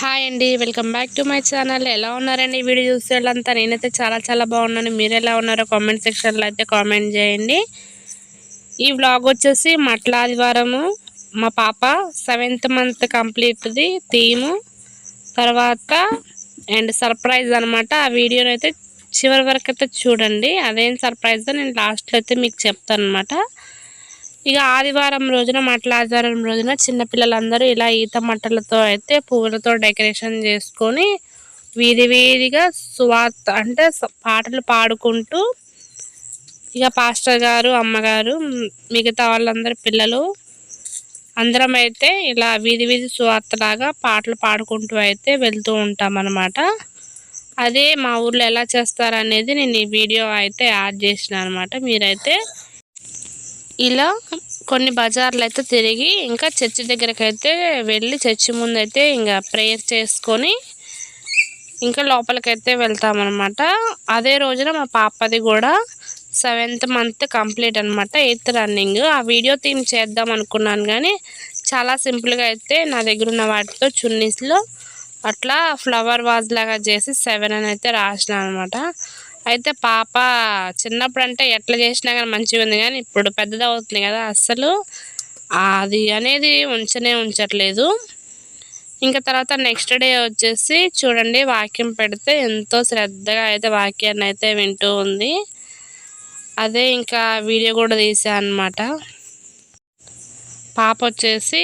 Hi అండి welcome back to my channel. ఎలా ఉన్నారండి ఈ వీడియో చూసే వాళ్ళంతా? నేనైతే చాలా చాలా బాగున్నాను. మీరు ఎలా ఉన్నారో కామెంట్ సెక్షన్లో అయితే కామెంట్ చేయండి. ఈ వ్లాగ్ వచ్చేసి మట్ల ఆదివారము. మా పాప సెవెంత్ మంత్ కంప్లీట్ది థీము. తర్వాత అండ్ సర్ప్రైజ్ అనమాట ఆ వీడియోని అయితే చివరి వరకు అయితే చూడండి. అదేం సర్ప్రైజ్? నేను లాస్ట్లో అయితే మీకు చెప్తాను అనమాట ఇక ఆదివారం రోజున మట్ల ఆదివారం రోజున చిన్నపిల్లలందరూ ఇలా ఈత మట్టలతో అయితే పువ్వులతో డెకరేషన్ చేసుకొని వీధి వీధిగా సువార్త అంటే పాటలు పాడుకుంటూ ఇక పాస్టర్ గారు అమ్మగారు మిగతా వాళ్ళందరూ పిల్లలు అందరం అయితే ఇలా వీధి వీధి సువార్తలాగా పాటలు పాడుకుంటూ అయితే వెళ్తూ ఉంటాం అన్నమాట. అదే మా ఊర్లో ఎలా చేస్తారనేది నేను ఈ వీడియో అయితే యాడ్ చేసిన అనమాట మీరైతే ఇలా కొన్ని బజార్లు అయితే తిరిగి ఇంకా చర్చి దగ్గరకు అయితే వెళ్ళి చర్చి ముందు అయితే ఇంకా ప్రేయర్ చేసుకొని ఇంకా లోపలికైతే వెళ్తామన్నమాట. అదే రోజున మా పాపది కూడా సెవెంత్ మంత్ కంప్లీట్ అనమాట ఎయిత్ రన్నింగ్. ఆ వీడియో థీమ్ చేద్దాం అనుకున్నాను కానీ చాలా సింపుల్గా అయితే నా దగ్గర ఉన్న వాటితో చున్నీస్లో అట్లా ఫ్లవర్ వాజ్ లాగా చేసి సెవెన్ అని అయితే రాసిన అనమాట అయితే పాప చిన్నప్పుడు అంటే ఎట్లా చేసినా కానీ మంచిగా ఉంది కానీ ఇప్పుడు పెద్దది అవుతుంది కదా అస్సలు. అది అనేది ఉంచనే ఉంచట్లేదు. ఇంకా తర్వాత నెక్స్ట్ డే వచ్చేసి చూడండి వాక్యం పెడితే ఎంతో శ్రద్ధగా అయితే వాక్యాన్ని అయితే వింటూ ఉంది. అదే ఇంకా వీడియో కూడా తీసా అనమాట పాప వచ్చేసి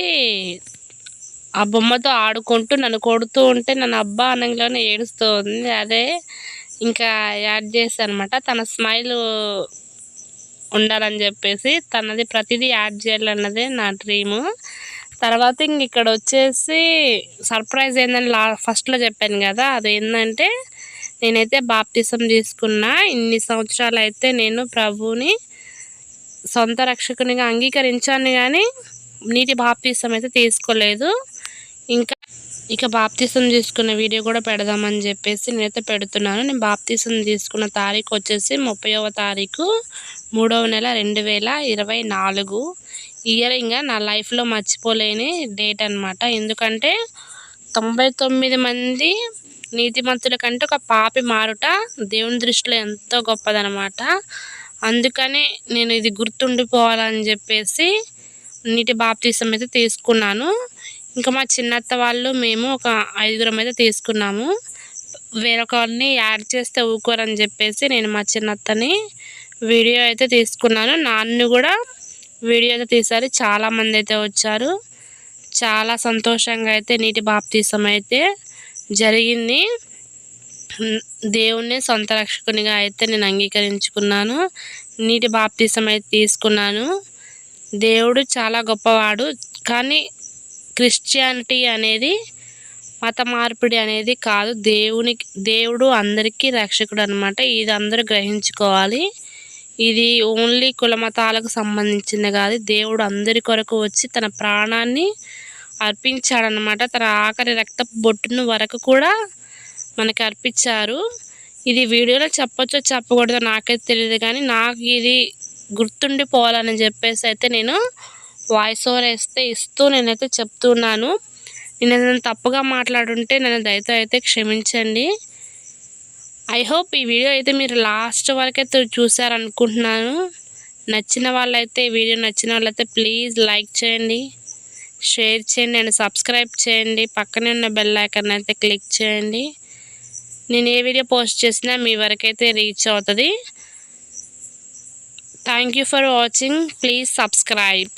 ఆ బొమ్మతో ఆడుకుంటూ నన్ను కొడుతూ ఉంటే నన్ను అబ్బా అనగానే ఏడుస్తూ ఉంది. అదే ఇంకా యాడ్ చేసి అనమాట తన స్మైల్ ఉండాలని చెప్పేసి తనది ప్రతిదీ యాడ్ చేయాలన్నదే నా డ్రీము తర్వాత ఇంక ఇక్కడ వచ్చేసి సర్ప్రైజ్ ఏందని లా ఫస్ట్లో చెప్పాను కదా అది ఏంటంటే నేనైతే బాప్తిసం తీసుకున్నా. ఇన్ని సంవత్సరాలు అయితే నేను ప్రభుని సొంత రక్షకునిగా అంగీకరించాను కానీ నీటి బాప్తిసం అయితే తీసుకోలేదు. ఇంకా ఇక బాప్తీసం తీసుకున్న వీడియో కూడా పెడదామని చెప్పేసి నేనైతే పెడుతున్నాను. నేను బాప్తీసం తీసుకున్న తారీఖు వచ్చేసి ముప్పైవ తారీఖు మూడవ నెల రెండు వేల ఇరవై నాలుగు. ఇయర్ ఇంకా నా లైఫ్లో మర్చిపోలేని డేట్ అనమాట ఎందుకంటే తొంభై తొమ్మిది మంది నీతిమంతుల కంటే ఒక పాపి మారుట దేవుని దృష్టిలో ఎంతో గొప్పదనమాట అందుకనే నేను ఇది గుర్తుండిపోవాలని చెప్పేసి నీటి బాప్తీసం అయితే తీసుకున్నాను. ఇంకా మా చిన్నత్త వాళ్ళు మేము ఒక ఐదుగురం అయితే తీసుకున్నాము. వేరొకరిని యాడ్ చేస్తే ఊకోరని చెప్పేసి నేను మా చిన్నత్తని వీడియో అయితే తీసుకున్నాను. నాన్ను కూడా వీడియో అయితే తీసారు చాలామంది అయితే వచ్చారు. చాలా సంతోషంగా అయితే నీటి బాప్తీసం అయితే జరిగింది. దేవుణ్ణి సొంత రక్షకునిగా అయితే నేను అంగీకరించుకున్నాను. నీటి బాప్తీసం అయితే తీసుకున్నాను. దేవుడు చాలా గొప్పవాడు. కానీ క్రిస్టియానిటీ అనేది మత మార్పిడి అనేది కాదు. దేవునికి దేవుడు అందరికీ రక్షకుడు అనమాట ఇది అందరూ గ్రహించుకోవాలి. ఇది ఓన్లీ కుల మతాలకు సంబంధించింది కాదు. దేవుడు అందరి కొరకు వచ్చి తన ప్రాణాన్ని అర్పించాడనమాట తన ఆఖరి రక్త బొట్టును వరకు కూడా మనకి అర్పించారు. ఇది వీడియోలో చెప్పొచ్చో చెప్పకూడదో నాకైతే తెలియదు కానీ నాకు ఇది గుర్తుండిపోవాలని చెప్పేసి అయితే నేను వాయిస్ ఓవర్ వేస్తే ఇస్తూ నేనైతే చెప్తున్నాను. నేను ఏదైనా తప్పుగా మాట్లాడుంటే నన్ను దయతో అయితే క్షమించండి. ఐ హోప్ ఈ వీడియో అయితే మీరు లాస్ట్ వరకు అయితే చూసారనుకుంటున్నాను. నచ్చిన వాళ్ళైతే వీడియో నచ్చిన వాళ్ళైతే ప్లీజ్ లైక్ చేయండి షేర్ చేయండి అండ్ సబ్స్క్రైబ్ చేయండి. పక్కనే ఉన్న బెల్ ఐకన్ అయితే క్లిక్ చేయండి. నేను ఏ వీడియో పోస్ట్ చేసినా మీ వరకైతే రీచ్ అవుతుంది. Thank you for watching please subscribe